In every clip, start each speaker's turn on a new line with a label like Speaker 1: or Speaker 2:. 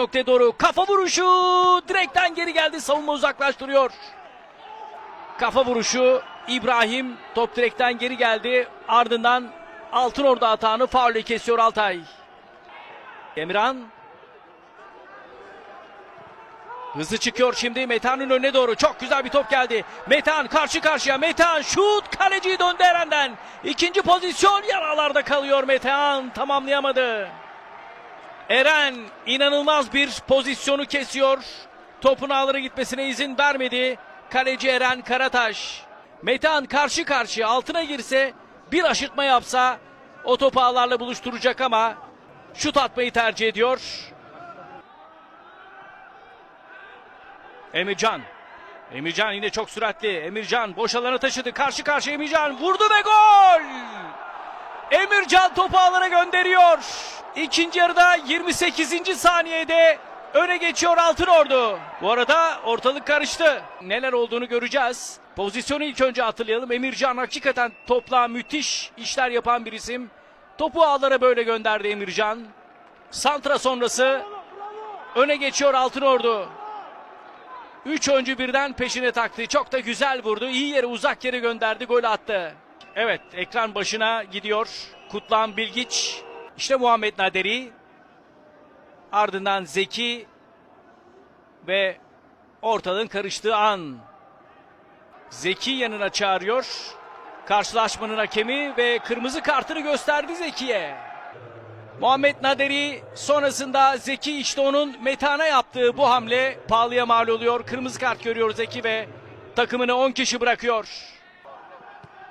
Speaker 1: noktaya doğru kafa vuruşu direkten geri geldi savunma uzaklaştırıyor. Kafa vuruşu İbrahim top direkten geri geldi ardından Altınordu atağını faulle kesiyor Altay. Emirhan Hızlı çıkıyor şimdi Metehan'ın önüne doğru. Çok güzel bir top geldi. Metehan karşı karşıya. Metehan şut. Kaleciyi döndü Eren'den. İkinci pozisyon yaralarda kalıyor Metehan. Tamamlayamadı. Eren inanılmaz bir pozisyonu kesiyor. Topun ağlara gitmesine izin vermedi. Kaleci Eren Karataş. Metehan karşı karşıya altına girse bir aşırtma yapsa o topu ağlarla buluşturacak ama şut atmayı tercih ediyor. Emircan. Emircan yine çok süratli. Emircan boş alana taşıdı. Karşı karşıya Emircan vurdu ve gol! Emircan topu ağlara gönderiyor. İkinci yarıda 28. saniyede öne geçiyor Altınordu. Bu arada ortalık karıştı. Neler olduğunu göreceğiz. Pozisyonu ilk önce hatırlayalım. Emircan hakikaten topla müthiş işler yapan bir isim. Topu ağlara böyle gönderdi Emircan. Santra sonrası öne geçiyor Altınordu. Üç oyuncu birden peşine taktı. Çok da güzel vurdu. İyi yere uzak yere gönderdi. Gol attı. Evet ekran başına gidiyor. Kutlan Bilgiç. İşte Muhammed Naderi. Ardından Zeki. Ve ortalığın karıştığı an. Zeki yanına çağırıyor. Karşılaşmanın hakemi ve kırmızı kartını gösterdi Zeki'ye. Muhammed Naderi sonrasında Zeki işte onun metana yaptığı bu hamle pahalıya mal oluyor. Kırmızı kart görüyor Zeki ve takımını 10 kişi bırakıyor.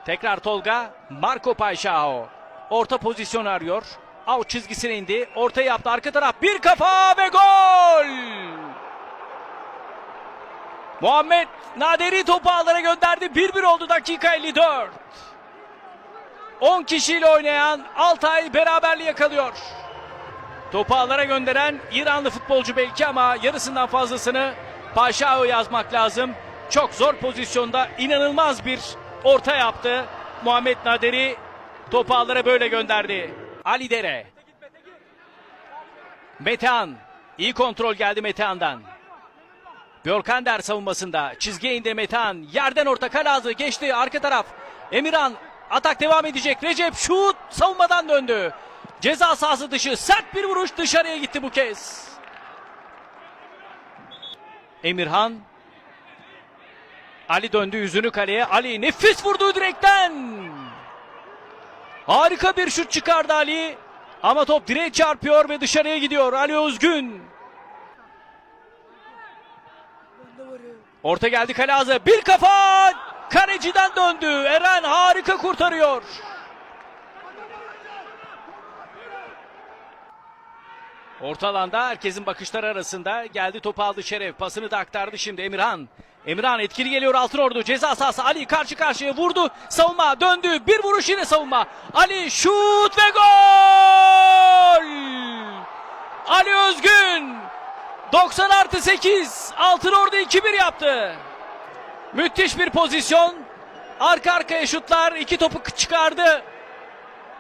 Speaker 1: Tekrar Tolga, Marco Paixao. Orta pozisyon arıyor. Out çizgisine indi. Orta yaptı arka taraf. Bir kafa ve gol! Muhammed Naderi topu ağlara gönderdi. 1-1 oldu dakika 54. 10 kişiyle oynayan Altay beraberliği yakalıyor. Topu ağlara gönderen İranlı futbolcu belki ama yarısından fazlasını Paşao yazmak lazım. Çok zor pozisyonda inanılmaz bir orta yaptı. Muhammed Naderi topu ağlara böyle gönderdi. Ali Dere. Metehan. iyi kontrol geldi Metehan'dan. Görkander savunmasında. Çizgiye indi Metehan. Yerden orta kalazı geçti arka taraf. Emirhan atak devam edecek. Recep şut savunmadan döndü. Ceza sahası dışı sert bir vuruş dışarıya gitti bu kez. Emirhan Ali döndü yüzünü kaleye. Ali nefis vurdu direkten. Harika bir şut çıkardı Ali. Ama top direğe çarpıyor ve dışarıya gidiyor. Ali Özgün. Orta geldi kale ağzı. Bir kafa kaleciden döndü. Eren harika kurtarıyor. Orta alanda herkesin bakışları arasında geldi topu aldı Şeref. Pasını da aktardı şimdi Emirhan. Emirhan etkili geliyor Altınordu. Ceza sahası Ali karşı karşıya vurdu. Savunma döndü. Bir vuruş yine savunma. Ali şut ve gol! Ali Özgün 90 artı 8 Altınordu 2-1 yaptı. Müthiş bir pozisyon. Arka arkaya şutlar. iki topu çıkardı.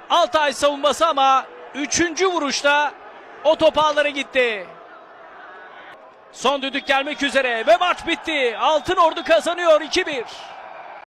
Speaker 1: Altay savunması ama üçüncü vuruşta o top ağlara gitti. Son düdük gelmek üzere ve maç bitti. Altın Ordu kazanıyor 2-1.